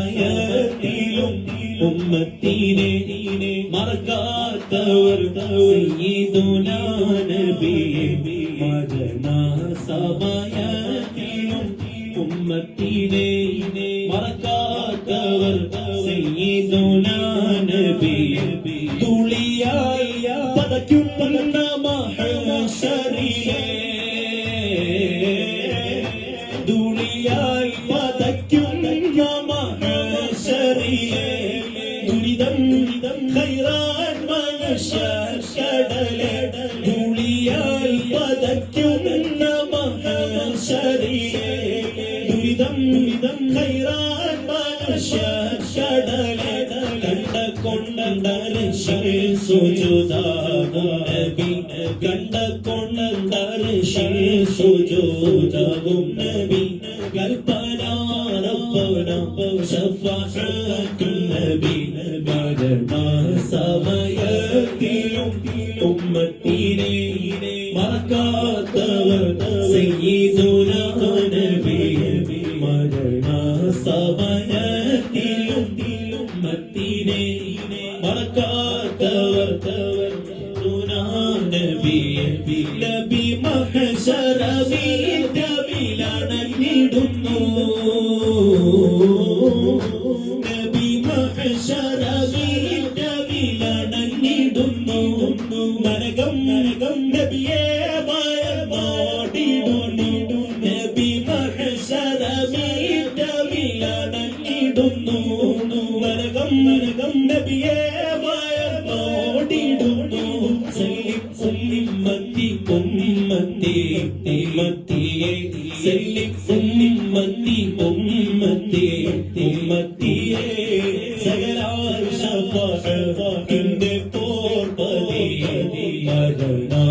മരണസമയത്തിലും ഉമ്മത്തിനെ മറക്കാത്തവർ സയ്യിദുനാ മരണ മരണസമയത്തിലും പതയ്ക്കുന്ന മഹശരിലെ തുളിയായി പതയ്ക്കുന്ന മഹശരിലെ ദുരിതം ഖൈറാൻ മനുഷ്യടലെ ദുളിയായി പതയ്ക്കുന്ന മഹശരിലെ ദുരിതം ഖൈറാൻ മനുഷ്യടലെ കണ്ട കൊണ്ടറിശിൽ സുജുദാകും നബി കണ്ട കൊണ്ടറിശിൽ സുജുദാകും നബി. കൽപ്പന റബ്ബന ശഫാഅത്തുൻ നബി. മരണ സമയത്തിലും ഉമ്മത്തിനെ മറക്കാത്തവർ സയ്യിദുനാ നബി. മരണ സമയത്തിലും ഉമ്മത്തിനെ നബി മഹശറവിലണഞ്ഞിടുന്നു നബി മഹശറവിലണഞ്ഞിടുന്നു നരകം നരകം നബിയെ നബിയെ மத்தியை செல்லி உம்மத்தி உம்மத்தி உம்மத்தியே சகலார் ஷபாக இந்த போர்பதி. மரணா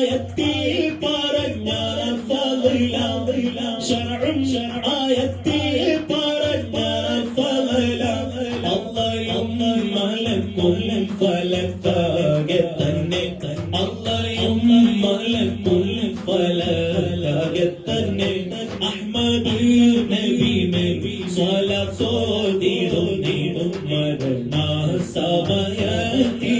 ശരണായത്തിൽ പറഞ്ഞ ശരണം ശരണായത്തിൽ പറഞ്ഞ ഫലില്ല അള്ളയും മലക്കും ഫലക്കാകെ തന്നെ. അള്ളയും മലക്കും ഫലകാകെ തന്നെ. അഹ്മദ് നബി നബി സ്വലത്തോതിടും നീടും മരണ സമയത്തിലും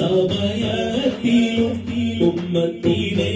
സമയത്തിലും ഉമ്മത്തിനെ